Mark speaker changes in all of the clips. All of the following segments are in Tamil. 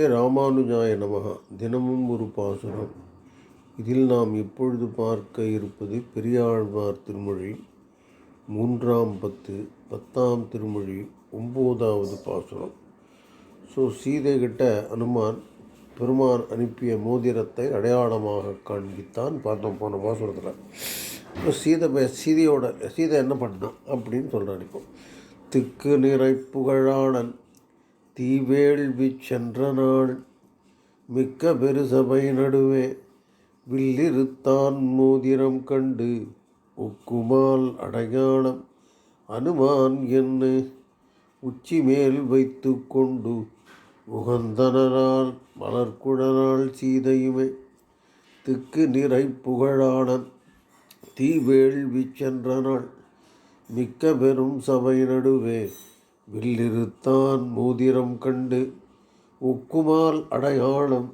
Speaker 1: ஏ ராமானுஜாய நமகா தினமும் ஒரு பாசுரம். இதில் நாம் இப்பொழுது பார்க்க இருப்பது பெரியாழ்வார் திருமொழி மூன்றாம் பத்து பத்தாம் திருமொழி ஒம்போதாவது பாசுரம். ஸோ சீதை கிட்ட அனுமான் பெருமான் அனுப்பிய மோதிரத்தை அடையாளமாக காண்பித்தான் பார்த்தோம் போன பாசுரத்தில். இப்போ சீதை சீதையோட சீதை என்ன பண்ணான் அப்படின்னு சொல்கிறான் இப்போ. திக்கு நிறை புகழாளன் தீவேள்வி சென்ற நாள் மிக்க பெருசபை நடுவே வில்லிருத்தான் மோதிரம் கண்டு ஒக்குமால் அடையாளம் அனுமான் என்ன உச்சி மேல் வைத்து கொண்டு உகந்தனரால் மலர்குழலால் சீதையுமே திக்கு நிறை புகழாளன் தீவேள்வி சென்ற நாள் மிக்க பெரும் சபை நடுவே வில்லிருத்தான் மோதிரம் கண்டு உக்குமால் அடையாளம்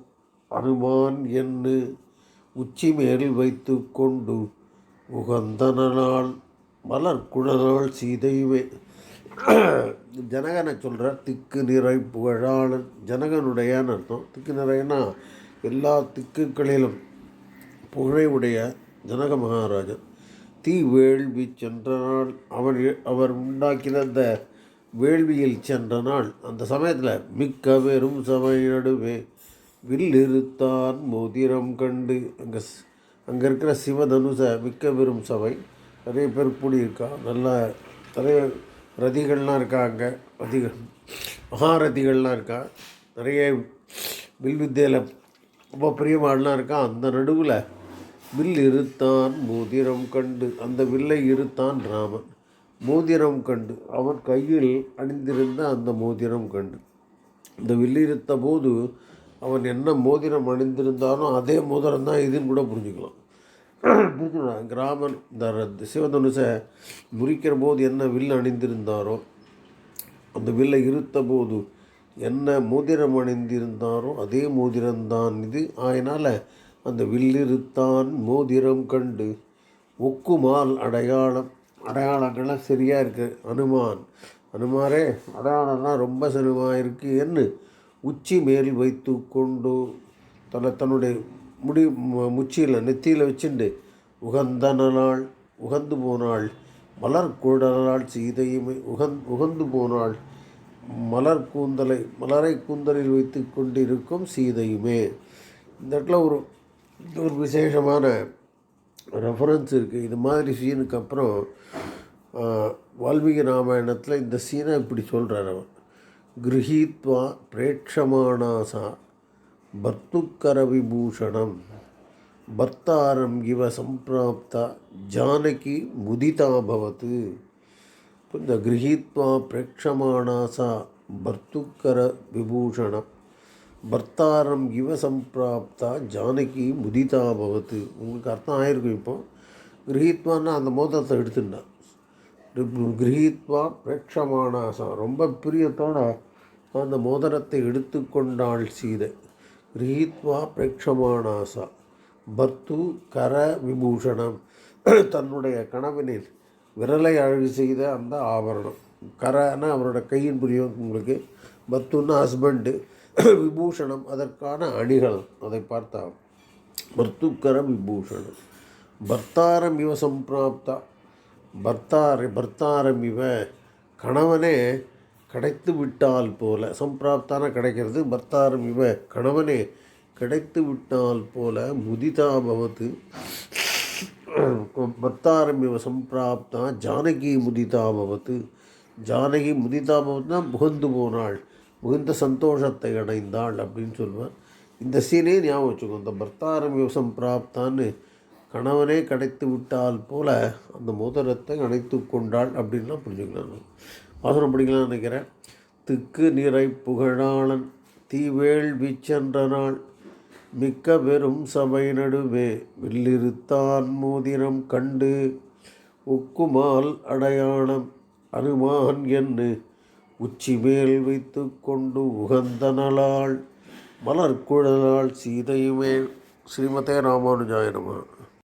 Speaker 1: அனுமான் என்று உச்சி மேல் வைத்து கொண்டு உகந்தனால் மலர் குழலால் சீதையுமே ஜனகனை சொல்கிறார் திக்கு நிறை புகழாளன். ஜனகனுடையன்னு அர்த்தம்? திக்கு நிறைனா எல்லா திக்குகளிலும் புகழையுடைய ஜனக மகாராஜன். தீ வேள்வி சென்ற நாள் அவர் அவர் உண்டாக்கின அந்த வேள்வியில் சென்ற நாள் அந்த சமயத்தில் மிக்க வெறும் சபை நடுவே வில்லிருத்தான் மோதிரம் கண்டு அங்கே அங்கே இருக்கிற சிவதனுச மிக்க வெறும் சபை நிறைய பேர் கூடியிருக்கா நல்லா நிறைய ரதிகள்லாம் இருக்கா அங்கே ரதிகள் மகாரதிகள்லாம் இருக்கா நிறைய வில்வித்தையில் ரொம்ப பிரியமாடலாம் இருக்கா அந்த நடுவில் வில் இருத்தான் மோதிரம் கண்டு அந்த வில்லை இருத்தான் ராமன். மோதிரம் கண்டு. அவன் கையில் அணிந்திருந்த அந்த மோதிரம் கண்டு. இந்த வில்லிருத்த போது அவன் என்ன மோதிரம் அணிந்திருந்தானோ அதே மோதிரம் தான் இதுன்னு கூட புரிஞ்சுக்கலாம். புரிஞ்சுக்கலாம் கிராமன் இந்த சிவதனுசை முறிக்கிற போது என்ன வில் அணிந்திருந்தாரோ அந்த வில்லை இருத்த போது என்ன மோதிரம் அணிந்திருந்தாரோ அதே மோதிரம்தான் இது. அதனால் அந்த வில்லிருத்தான் மோதிரம் கண்டு. ஒக்குமால் அடையாளம் அடையாளங்கள்லாம் சரியாக இருக்குது அனுமான். அனுமாரே அடையாளம்லாம் ரொம்ப சிறுமாக இருக்குது என்ன உச்சி மேல் வைத்து கொண்டு தன்னை தன்னுடைய முடி முச்சியில் நெத்தியில் வச்சுண்டு உகந்த நாள் உகந்து போனாள். மலர் கூடலால் சீதையுமே உகந் உகந்து போனாள். மலர் கூந்தலை மலரை கூந்தலில் வைத்து கொண்டிருக்கும் சீதையுமே. இந்த இடத்துல ஒரு ஒரு விசேஷமான ரெஃபரன்ஸ் இருக்குது இது மாதிரி சீனுக்கு அப்புறம் வால்மீகி ராமாயணத்தில் இந்த சீனை இப்படி சொல்கிறார் அவன். கிரகீத்வா பிரேட்சமானாசா பர்த்துக்கர விபூஷணம் பர்த்தாரம் இவ சம்பிராப்தா ஜானகி முதிதாபவத்து இந்த கிரகீத்வா பிரேட்சமானாசா பர்த்துக்கர விபூஷணம் பர்த்தாரம் இவ சம்பிராப்தா ஜானகி முதிதா பவத்து. உங்களுக்கு அர்த்தம் ஆயிருக்கும் இப்போ. கிரகித்வான்னா அந்த மோதிரத்தை எடுத்துட்டான் கிரகித்வா பிரேட்சமானாசம் ரொம்ப பிரியத்தோட அந்த மோதிரத்தை எடுத்துக்கொண்டாள் சீதை. கிரகித்வா பிரேட்சமானாசா. பர்த்து கர விபூஷணம். தன்னுடைய கணவனில் விரலை அழகு செய்த அந்த ஆபரணம். கரன்னா அவரோட கையின் புரியும் உங்களுக்கு. பத்துன்னா ஹஸ்பண்டு விபூஷணம் அதற்கான அணிகள் அதை பார்த்தா பர்த்துக்கர விபூஷணம். பர்த்தாரம் இவ சம்பிராப்தா. பர்த்தார் பர்த்தாரம் இவ கணவனே கிடைத்து விட்டால் போல. சம்பிராப்தான கிடைக்கிறது? பர்த்தாரம் இவ கணவனே கிடைத்து விட்டால் போல. முதிதா பவத்து பர்த்தாரம் இவ சம்பிராப்தா. ஜானகி முதிதா பவத்து ஜானகி முதிதா பவத்னா புகந்து போனாள். மிகுந்த சந்தோஷத்தை அடைந்தாள் அப்படின்னு சொல்லுவார் இந்த சீனே ஞாபகம் வச்சுக்கோ இந்த பர்த்தாரம் விவசம் சம்பிராப்தான்னு கணவனே கிடைத்து விட்டால் போல அந்த மோதிரத்தை அணைத்து கொண்டாள் அப்படின்லாம் புரிஞ்சுக்கலாம் வாசனம் படிக்கலாம் நினைக்கிறேன். திக்கு நிறை புகழாளன் தீவேள் வீச்சென்ற நாள் மிக்க பெரும் சபை நடுவே வில்லிருத்தான் மோதிரம் கண்டு உக்குமால் அடையாளம் அனுமான் என்று உச்சி மேல் வைத்து கொண்டு உகந்த நலாள் மலர்குழலாள் சீதையுமே ஸ்ரீமதே ராமானுஜாயனமா